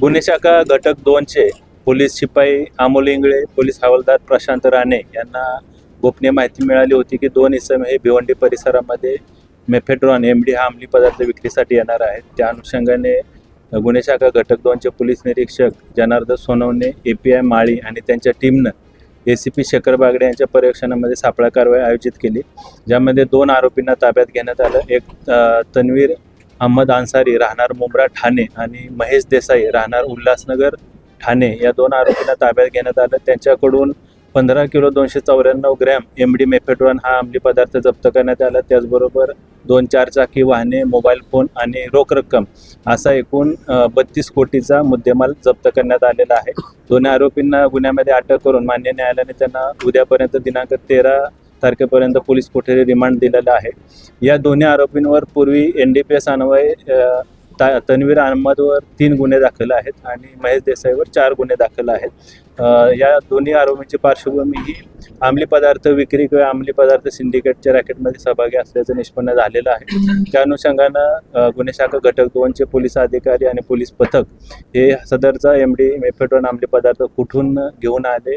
गुन्हे शाखा घटक दोनचे पोलीस शिपाई अमोल इंगळे पोलीस हवालदार प्रशांत राणे यांना गोपनीय माहिती मिळाली होती की दोन इसम हे भिवंडी परिसरामध्ये मेफेड्रॉन एम डी हा अंमली पदार्थ विक्रीसाठी येणार आहेत. त्या अनुषंगाने गुन्हे शाखा घटक दोनचे पोलीस निरीक्षक Janardan Sonawane A P I Mali आणि त्यांच्या टीमनं A C P Shekhar Bagde यांच्या पर्यवेक्षणामध्ये सापळा कारवाई आयोजित केली ज्यामध्ये दोन आरोपींना ताब्यात घेण्यात आलं. एक तन्वीर अहमद अन्सारी राहणार मुंब्रा ठाणे आणि महेश देसाई राहणार उल्हासनगर ठाणे या दोन आरोपींना ताब्यात घेण्यात आलं. त्यांच्याकडून पंधरा किलो दोनशे चौऱ्याण्णव ग्रॅम एम डी मेफेड्रॉन हा अंमली पदार्थ जप्त करण्यात आला. त्याचबरोबर दोन चार चाकी वाहने मोबाईल फोन आणि रोख रक्कम असा एकूण बत्तीस कोटीचा मुद्देमाल जप्त करण्यात आलेला आहे. दोन्ही आरोपींना गुन्ह्यामध्ये अटक करून मान्य न्यायालयाने त्यांना उद्यापर्यंत दिनांक तेरा तारखेपर्यंत पोलीस कोठडी रिमांड दिलेला आहे. या दोन्ही आरोपींवर पूर्वी एन डी पी एस अन्वय ता तन्वीर अहमदवर तीन गुन्हे दाखल आहेत आणि महेश देसाईवर चार गुन्हे दाखल आहेत. या दोन्ही आरोपींची पार्श्वभूमी ही अंमली पदार्थ विक्री किंवा अंमली पदार्थ सिंडिकेटच्या रॅकेटमध्ये सहभागी असल्याचं निष्पन्न झालेलं आहे. त्या अनुषंगानं गुन्हे शाखा घटक दोनचे पोलीस अधिकारी आणि पोलीस पथक हे सदरचा एम डी मेफेड्रॉन अंमली पदार्थ कुठून घेऊन आले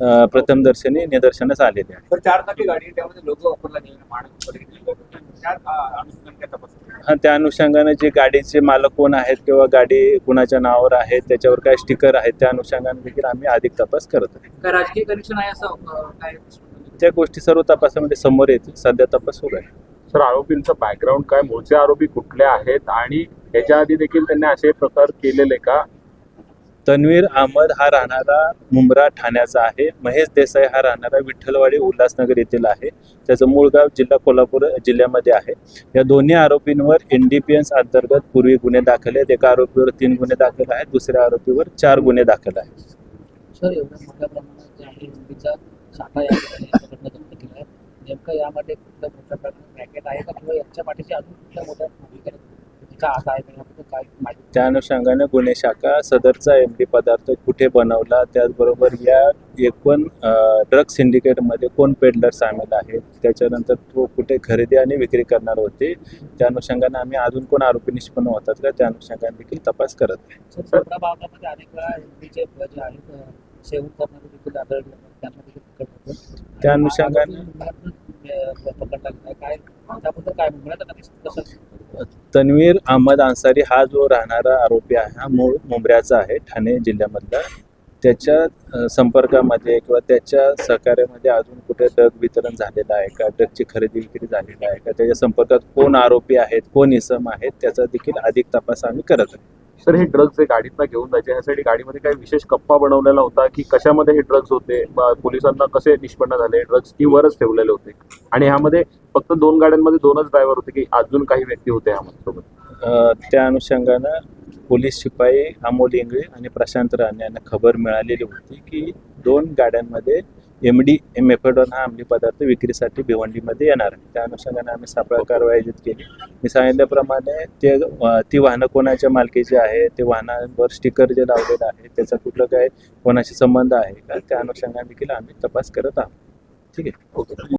प्रथमदर्शनी निदर्शनास आलेले आहे चार चाकी गाडी त्यामध्ये लोक वापरला? हा त्या अनुषंगाने जे गाडीचे मालक कोण आहेत किंवा गाडी कुणाच्या नावावर आहे त्याच्यावर काय स्टिकर आहेत त्या अनुषंगाने देखील आम्ही अधिक तपास करत आहे. काय राजकीय कनेक्शन आहे असं अं, काय त्या गोष्टी सर्व तपासामध्ये समोर येतील. सध्या तपास सुरू आहे. सर आरोपींचं बॅकग्राऊंड काय? मूळचे आरोपी कुठले आहेत? आणि याच्या आधी देखील त्यांनी असे प्रकार केलेले का? तन्वीर अहमद हा राहणारा मुंब्रा ठाण्याचा आहे. महेश देसाई हा राहणारा विठ्ठलवाडी उल्हासनगर येथील आहे. त्याचं मूळ गाव जिल्हा कोल्हापूर जिल्ह्यामध्ये आहे. या दोन्ही आरोपींवर एन डी पी एस अंतर्गत पूर्वी गुन्हे दाखल आहेत. एका आरोपीवर तीन गुन्हे दाखल आहेत. दुसऱ्या आरोपीवर चार गुन्हे दाखल आहेत. सर एवढ्या मोठ्या प्रमाणात जे आहे साठा या ठिकाणी जप्त केला आहे. नेमकं यामध्ये कुठल्या मोठ्या प्रमाणात रॅकेट आहे का? किंवा पाठीशी अजून कुठल्या मोठ्या भूमिका हात आहे का? त्या अनुषंगाने गुन्हे शाखा सदरचा एम डी पदार्थ कुठे बनवला? त्याचबरोबर या एकूण ड्रग सिंडिकेटमध्ये कोण पेडलर सामील आहेत त्याच्यानंतर तो कुठे खरेदी आणि विक्री करणार होते? त्या अनुषंगाने आम्ही अजून कोण आरोपी निष्पन्न होतात का? त्या अनुषंगाने देखील तपास करत आहे. त्या अनुषंगाने तन्वीर अहमद अन्सारी हा जो राहणारा आरोपी आहे हा मूळ मुंबऱ्याचा आहे ठाणे जिल्ह्यामधला. त्याच्या संपर्कामध्ये किंवा त्याच्या सहकार्यामध्ये अजून कुठे ड्रग वितरण झालेलं आहे का? ड्रगची खरेदी विक्री झालेली आहे का? त्याच्या संपर्कात कोण आरोपी आहेत कोण इसम आहेत त्याचा देखील अधिक तपास आम्ही करत आहोत सर हे ड्रग्ज जे गाडीतनं घेऊन जायचे. ह्यासाठी गाडीमध्ये काही विशेष कप्पा बनवलेला होता की कशामध्ये हे ड्रग्ज होते पोलिसांना कसे निष्पन्न झाले ड्रग्ज की वरच ठेवलेले होते. आणि ह्यामध्ये फक्त दोन गाड्यांमध्ये दोनच ड्रायव्हर होते की अजून काही व्यक्ती होते ह्यामध्ये सोबत. त्या अनुषंगानं पोलीस शिपाई अमोल इंगळे आणि प्रशांत राणे यांना खबर मिळालेली होती की दोन गाड्यांमध्ये एम डी एम एफेडॉन हा अंमली पदार्थ विक्रीसाठी भिवंडीमध्ये येणार आहे. त्या अनुषंगाने आम्ही सापळा कारवाई आयोजित केली. मी सांगितल्याप्रमाणे ते ती वाहनं कोणाच्या मालकीची आहे ते वाहनांवर स्टिकर जे लावलेलं आहे त्याचा कुठलं काय कोणाशी संबंध आहे का त्या अनुषंगाने देखील आम्ही तपास करत आहोत. ठीक आहे? ओके.